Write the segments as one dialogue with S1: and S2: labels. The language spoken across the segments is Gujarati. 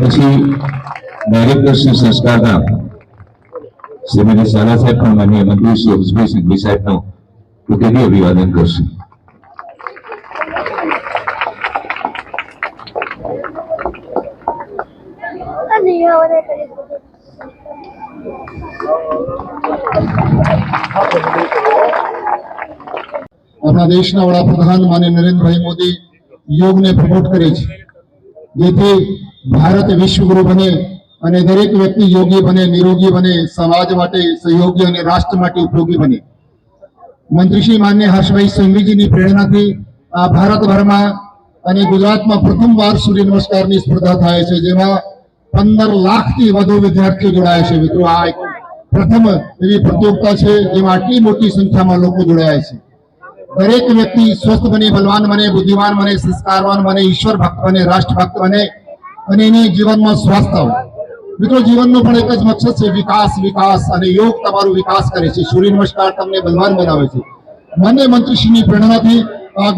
S1: પછી ડાયરેક્ટર સંસ્કારના શ્રીમતી સાલા સાહેબ પણ માન્ય મંત્રી શ્રી અક્ષભાઈ સિંઘવી સાહેબનું કૃતજ્ઞ અભિવાદન કરશે.
S2: આપણા દેશના વડાપ્રધાન માન્ય નરેન્દ્રભાઈ મોદી યોગને પ્રમોટ કરે છે. જેથી ભારત વિશ્વગુરુ બને અને દરેક વ્યક્તિ યોગી બને, નિરોગી બને, સમાજ માટે સહયોગી અને રાષ્ટ્ર માટે ઉપયોગી બને. મંત્રી શ્રી માન્ય હર્ષભાઈ સંઘવીજીની પ્રેરણાથી આ ભારતભરમાં અને ગુજરાતમાં પ્રથમવાર સૂર્ય નમસ્કારની સ્પર્ધા થાય છે, જેમાં પંદર લાખથી વધુ વિદ્યાર્થીઓ જોડાયા છે. મિત્રો, આ પ્રથમ એવી પ્રતિયોગિતા છે, જેમાં આટલી મોટી સંખ્યામાં લોકો જોડાયા છે. દરેક વ્યક્તિ સ્વસ્થ બને, બલવાન બને બુદ્ધિવાન બને, સંસ્કારવાન બને, ઈશ્વર ભક્ત બને રાષ્ટ્ર ભક્ત બને અને એને જીવનમાં સ્વાસ્થ્ય મિત્રો, જીવનનો પણ એક જ મકસદ છે, વિકાસ વિકાસ અને યોગ તમારો વિકાસ કરે છે. સૂર્ય નમસ્કાર તમને બલવાન બનાવે છે. મને મંત્રીશ્રીની પ્રેરણાથી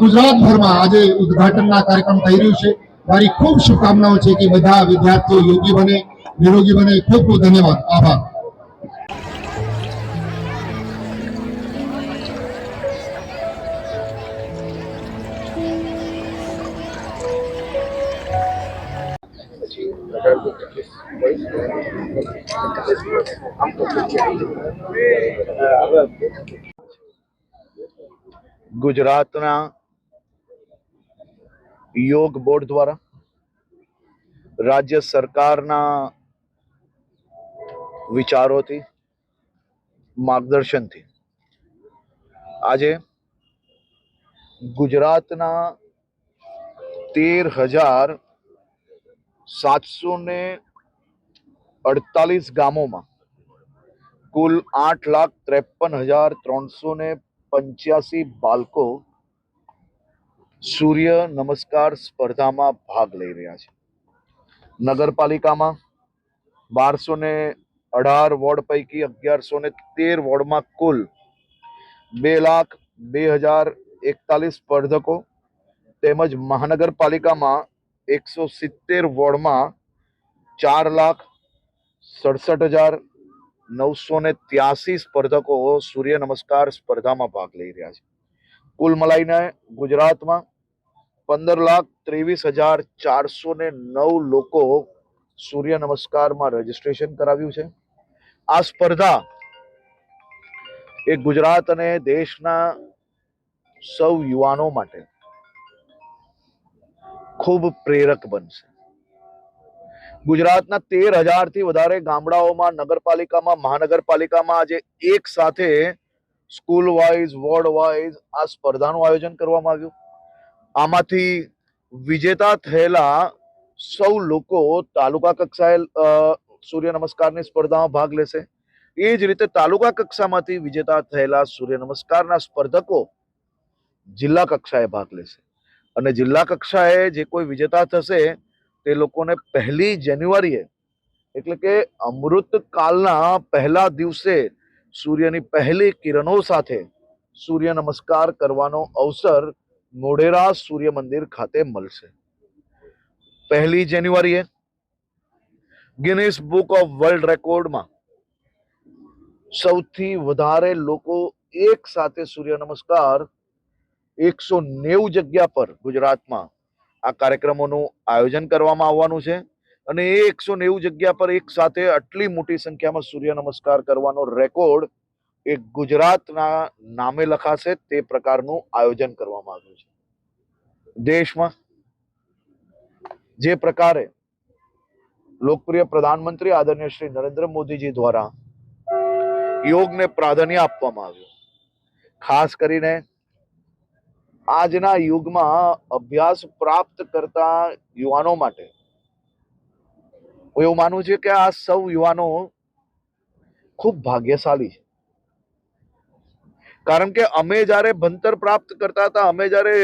S2: ગુજરાતભરમાં આજે ઉદ્ઘાટનના કાર્યક્રમ થઈ રહ્યું છે. મારી ખૂબ શુભકામનાઓ છે કે બધા વિદ્યાર્થીઓ યોગી બને, નિરોગી બને. ખૂબ ખૂબ ધન્યવાદ. આભાર.
S3: ગુજરાતના યોગ બોર્ડ દ્વારા રાજ્ય સરકારના વિચારોથી માર્ગદર્શનથી આજે ગુજરાતના તેર હજાર સાતસો ને અડતાલીસ ગામોમાં કુલ આઠ લાખ ત્રેપન હજાર ત્રણસો ને પંચ્યાસી બાળકો સૂર્ય નમસ્કાર સ્પર્ધામાં ભાગ લઈ રહ્યા છે. નગરપાલિકામાં બારસો ને અઢાર વોર્ડ પૈકી અગિયારસો ને તેર વોર્ડમાં કુલ બે લાખ બે હજાર એકતાલીસ સ્પર્ધકો તેમજ મહાનગરપાલિકામાં એકસો સિત્તેર વોર્ડમાં ચાર લાખ સડસઠ હજાર નવસો ને ત્યાસી સ્પર્ધકો સૂર્ય નમસ્કાર સ્પર્ધામાં ભાગ લઈ રહ્યા છે. કુલ મલાઈને ગુજરાતમાં પંદર લાખ ત્રેવીસ હજાર ચારસો ને નવ લોકો સૂર્ય નમસ્કારમાં રજીસ્ટ્રેશન કરાવ્યું છે. આ સ્પર્ધા એ ગુજરાત અને દેશના સૌ યુવાનો માટે ખૂબ પ્રેરક બનશે. ગુજરાતના તેર હજારથી વધારે ગામડાઓમાં, નગરપાલિકામાં, મહાનગરપાલિકામાં આજે એક સાથે સ્કૂલ વાઇઝ વોર્ડ વાઇઝ આ સ્પર્ધાનું આયોજન કરવામાં આવ્યું. આમાંથી વિજેતા થયેલા સૌ લોકો તાલુકા કક્ષાએ સૂર્ય નમસ્કારની સ્પર્ધામાં ભાગ લેશે. એ જ રીતે તાલુકા કક્ષામાંથી વિજેતા થયેલા સૂર્ય નમસ્કારના સ્પર્ધકો જિલ્લા કક્ષાએ ભાગ લેશે. અને જિલ્લા કક્ષાએ જે કોઈ વિજેતા થશે, તે લોકોને પહેલી જાન્યુઆરીએ, એટલે કે અમૃતકાલના પહેલા દિવસે સૂર્યની પહેલી કિરણો સાથે સૂર્ય નમસ્કાર કરવાનો અવસર મોઢેરા સૂર્ય મંદિર ખાતે મળશે. પહેલી જાન્યુઆરીએ, ગિનિસ બુક ઓફ વર્લ્ડ રેકોર્ડમાં સૌથી વધારે લોકો એક સાથે સૂર્ય નમસ્કાર એકસો નેવું જગ્યા પર ગુજરાતમાં આ કાર્યક્રમોનું આયોજન કરવામાં આવવાનું છે અને એ એકસો નેવું જગ્યા પર એક સાથે આટલી મોટી સંખ્યામાં સૂર્ય નમસ્કાર કરવાનો રેકોર્ડ એ ગુજરાતના નામે લખાશે તે પ્રકારનું આયોજન કરવામાં આવ્યું છે. દેશમાં જે પ્રકારે લોકપ્રિય પ્રધાનમંત્રી આદરણીય શ્રી નરેન્દ્ર મોદીજી દ્વારા યોગને પ્રાધાન્ય આપવામાં આવ્યું, ખાસ કરીને આજના યુગમાં અભ્યાસ પ્રાપ્ત કરતા યુવાનો માટે. હું એવું માનું છું કે આ સૌ યુવાનો ખૂબ ભાગ્યશાળી છે. કારણ કે અમે જ્યારે ભણતર પ્રાપ્ત કરતા હતા, અમે જ્યારે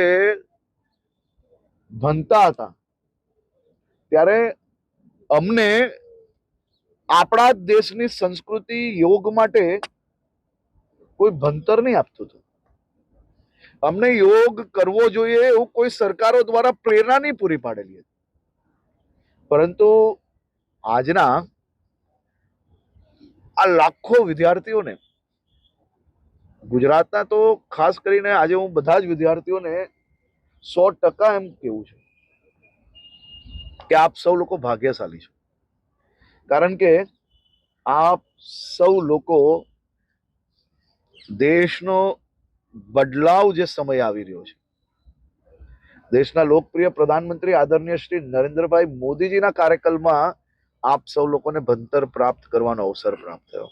S3: ભણતા હતા, ત્યારે અમને આપણા દેશની સંસ્કૃતિ યોગ માટે કોઈ ભણતર નહીં આપતું હતું. અમને યોગ કરવો જોઈએ એવું કોઈ સરકારો દ્વારા પ્રેરણા નહીં પૂરી પાડેલી હતી. પરંતુ આજના આ લાખો વિદ્યાર્થીઓને, ગુજરાતના તો ખાસ કરીને આજે હું બધા જ વિદ્યાર્થીઓને સો ટકા એમ કેવું છે કે આપ સૌ લોકો ભાગ્યશાળી છો. કારણ કે આપ સૌ લોકો દેશનો બદલાવ જે સમય આવી રહ્યો છે. દેશના લોકપ્રિય પ્રધાનમંત્રી આદરણીય શ્રી નરેન્દ્રભાઈ મોદીજીના કાર્યકાલમાં આપ સૌ લોકોને ભણતર પ્રાપ્ત કરવાનો અવસર પ્રાપ્ત થયો.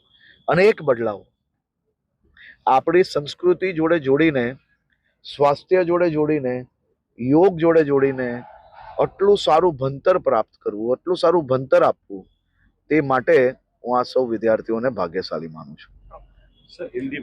S3: અને એક બદલાવ, આપણી સંસ્કૃતિ જોડે જોડીને, સ્વાસ્થ્ય જોડે જોડીને, યોગ જોડે જોડીને આટલું સારું ભણતર પ્રાપ્ત કરવું, આટલું સારું ભણતર આપવું, તે માટે હું આ સૌ વિદ્યાર્થીઓને ભાગ્યશાળી માનું છું.
S4: સર હિન્દી